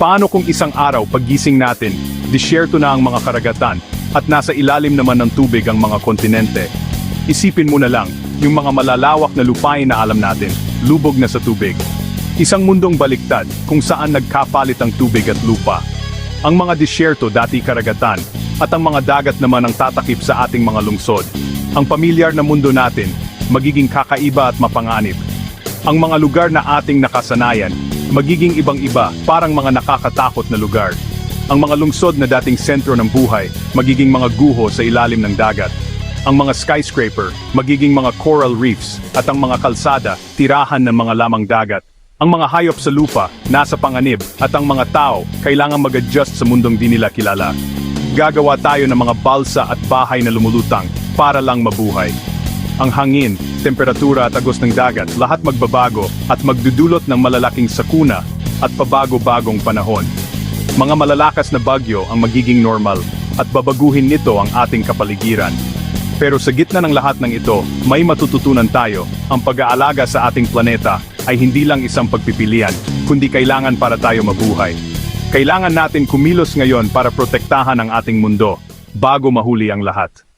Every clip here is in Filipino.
Paano kung isang araw paggising natin, disyerto na ang mga karagatan, at nasa ilalim naman ng tubig ang mga kontinente? Isipin mo na lang, yung mga malalawak na lupain na alam natin, lubog na sa tubig. Isang mundong baliktad kung saan nagkapalit ang tubig at lupa. Ang mga disyerto dati karagatan, at ang mga dagat naman ang tatakip sa ating mga lungsod. Ang pamilyar na mundo natin, magiging kakaiba at mapanganib. Ang mga lugar na ating nakasanayan, magiging ibang-iba, parang mga nakakatakot na lugar. Ang mga lungsod na dating sentro ng buhay, magiging mga guho sa ilalim ng dagat. Ang mga skyscraper, magiging mga coral reefs, at ang mga kalsada, tirahan ng mga lamang dagat. Ang mga hayop sa lupa, nasa panganib, at ang mga tao, kailangan mag-adjust sa mundong di nila kilala. Gagawa tayo ng mga balsa at bahay na lumulutang, para lang mabuhay. Ang hangin, temperatura at agos ng dagat, lahat magbabago at magdudulot ng malalaking sakuna at pabago-bagong panahon. Mga malalakas na bagyo ang magiging normal at babaguhin nito ang ating kapaligiran. Pero sa gitna ng lahat ng ito, may matututunan tayo, ang pag-aalaga sa ating planeta ay hindi lang isang pagpipilian, kundi kailangan para tayo mabuhay. Kailangan natin kumilos ngayon para protektahan ang ating mundo, bago mahuli ang lahat.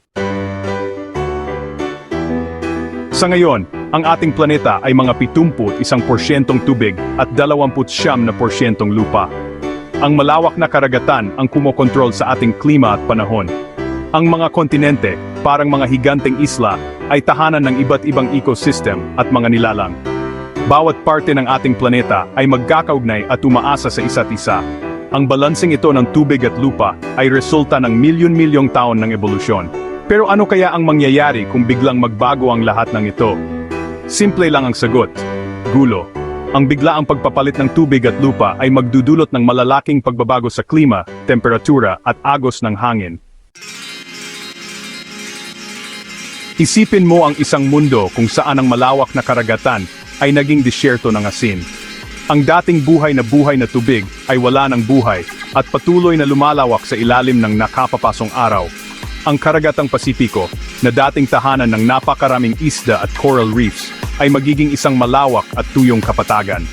Sa ngayon, ang ating planeta ay mga 71% tubig at 29% na porsyentong lupa. Ang malawak na karagatan ang kumokontrol sa ating klima at panahon. Ang mga kontinente, parang mga higanteng isla, ay tahanan ng iba't ibang ecosystem at mga nilalang. Bawat parte ng ating planeta ay magkakaugnay at umaasa sa isa't isa. Ang balansing ito ng tubig at lupa ay resulta ng milyon-milyong taon ng ebolusyon. Pero ano kaya ang mangyayari kung biglang magbago ang lahat ng ito? Simple lang ang sagot. Gulo. Ang biglaang pagpapalit ng tubig at lupa ay magdudulot ng malalaking pagbabago sa klima, temperatura at agos ng hangin. Isipin mo ang isang mundo kung saan ang malawak na karagatan ay naging disyerto ng asin. Ang dating buhay na buhay na tubig ay wala ng buhay at patuloy na lumalawak sa ilalim ng nakapapasong araw. Ang karagatang Pasipiko, na dating tahanan ng napakaraming isda at coral reefs, ay magiging isang malawak at tuyong kapatagan.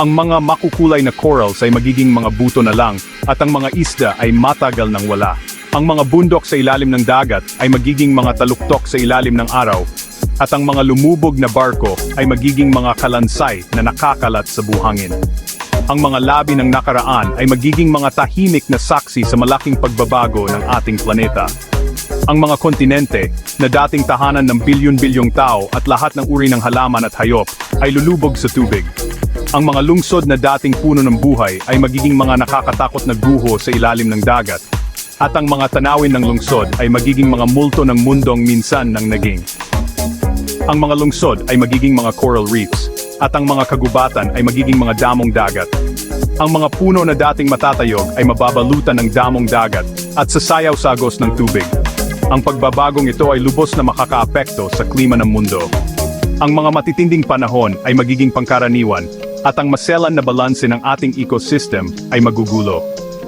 Ang mga makukulay na corals ay magiging mga buto na lang at ang mga isda ay matagal nang wala. Ang mga bundok sa ilalim ng dagat ay magiging mga taluktok sa ilalim ng araw at ang mga lumubog na barko ay magiging mga kalansay na nakakalat sa buhangin. Ang mga labi ng nakaraan ay magiging mga tahimik na saksi sa malaking pagbabago ng ating planeta. Ang mga kontinente, na dating tahanan ng bilyon-bilyong tao at lahat ng uri ng halaman at hayop, ay lulubog sa tubig. Ang mga lungsod na dating puno ng buhay ay magiging mga nakakatakot na guho sa ilalim ng dagat. At ang mga tanawin ng lungsod ay magiging mga multo ng mundong minsan ng naging. Ang mga lungsod ay magiging mga coral reefs, at ang mga kagubatan ay magiging mga damong dagat. Ang mga puno na dating matatayog ay mababalutan ng damong dagat at sasayaw sa agos ng tubig. Ang pagbabagong ito ay lubos na makakaapekto sa klima ng mundo. Ang mga matitinding panahon ay magiging pangkaraniwan at ang maselan na balanse ng ating ecosystem ay magugulo.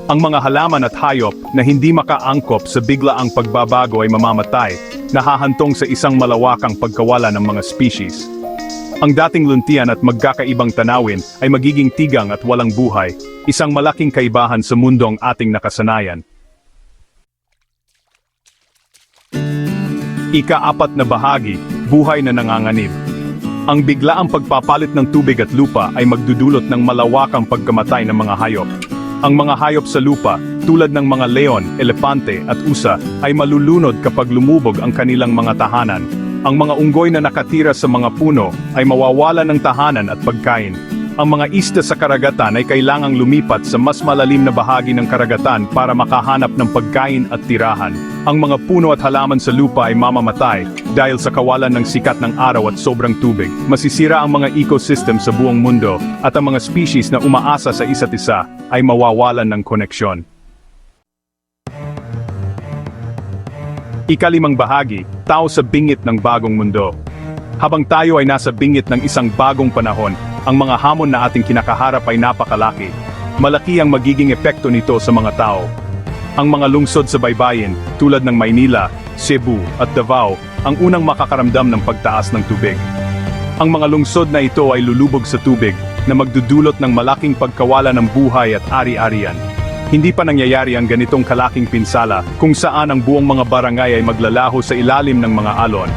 Ang mga halaman at hayop na hindi makaangkop sa biglaang pagbabago ay mamamatay, nahahantong sa isang malawakang pagkawala ng mga species. Ang dating luntian at magkakaibang tanawin ay magiging tigang at walang buhay, isang malaking kaibahan sa mundong ating nakasanayan. Ika-apat na bahagi, buhay na nanganganib. Ang biglaang pagpapalit ng tubig at lupa ay magdudulot ng malawakang pagkamatay ng mga hayop. Ang mga hayop sa lupa, tulad ng mga leon, elepante at usa, ay malulunod kapag lumubog ang kanilang mga tahanan. Ang mga unggoy na nakatira sa mga puno ay mawawalan ng tahanan at pagkain. Ang mga isda sa karagatan ay kailangang lumipat sa mas malalim na bahagi ng karagatan para makahanap ng pagkain at tirahan. Ang mga puno at halaman sa lupa ay mamamatay dahil sa kawalan ng sikat ng araw at sobrang tubig. Masisira ang mga ecosystem sa buong mundo at ang mga species na umaasa sa isa't isa ay mawawalan ng koneksyon. Ikalimang bahagi, tao sa bingit ng bagong mundo. Habang tayo ay nasa bingit ng isang bagong panahon, ang mga hamon na ating kinakaharap ay napakalaki. Malaki ang magiging epekto nito sa mga tao. Ang mga lungsod sa baybayin, tulad ng Maynila, Cebu at Davao, ang unang makakaramdam ng pagtaas ng tubig. Ang mga lungsod na ito ay lulubog sa tubig na magdudulot ng malaking pagkawala ng buhay at ari-arian. Hindi pa nangyayari ang ganitong kalaking pinsala kung saan ang buong mga barangay ay maglalaho sa ilalim ng mga alon.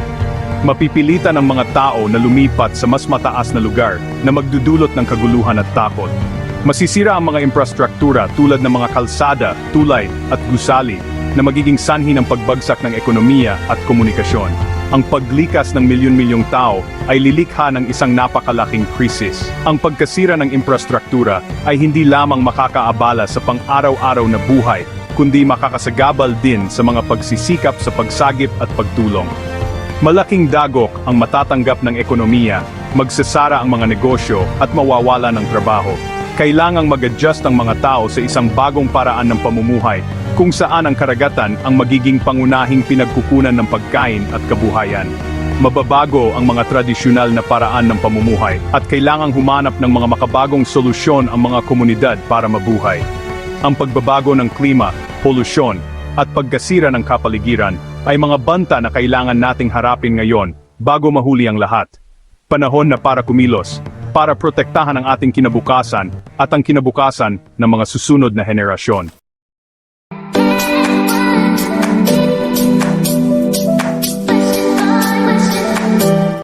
Mapipilitan ang mga tao na lumipat sa mas mataas na lugar na magdudulot ng kaguluhan at takot. Masisira ang mga infrastruktura tulad ng mga kalsada, tulay at gusali na magiging sanhi ng pagbagsak ng ekonomiya at komunikasyon. Ang paglikas ng milyon-milyong tao ay lilikha ng isang napakalaking krisis. Ang pagkasira ng infrastruktura ay hindi lamang makakaabala sa pang-araw-araw na buhay, kundi makakasagabal din sa mga pagsisikap sa pagsagip at pagtulong. Malaking dagok ang matatanggap ng ekonomiya, magsasara ang mga negosyo at mawawala ng trabaho. Kailangang mag-adjust ang mga tao sa isang bagong paraan ng pamumuhay kung saan ang karagatan ang magiging pangunahing pinagkukunan ng pagkain at kabuhayan. Mababago ang mga tradisyonal na paraan ng pamumuhay at kailangang humanap ng mga makabagong solusyon ang mga komunidad para mabuhay. Ang pagbabago ng klima, polusyon, at pagkasira ng kapaligiran ay mga banta na kailangan nating harapin ngayon bago mahuli ang lahat. Panahon na para kumilos, para protektahan ang ating kinabukasan at ang kinabukasan ng mga susunod na henerasyon.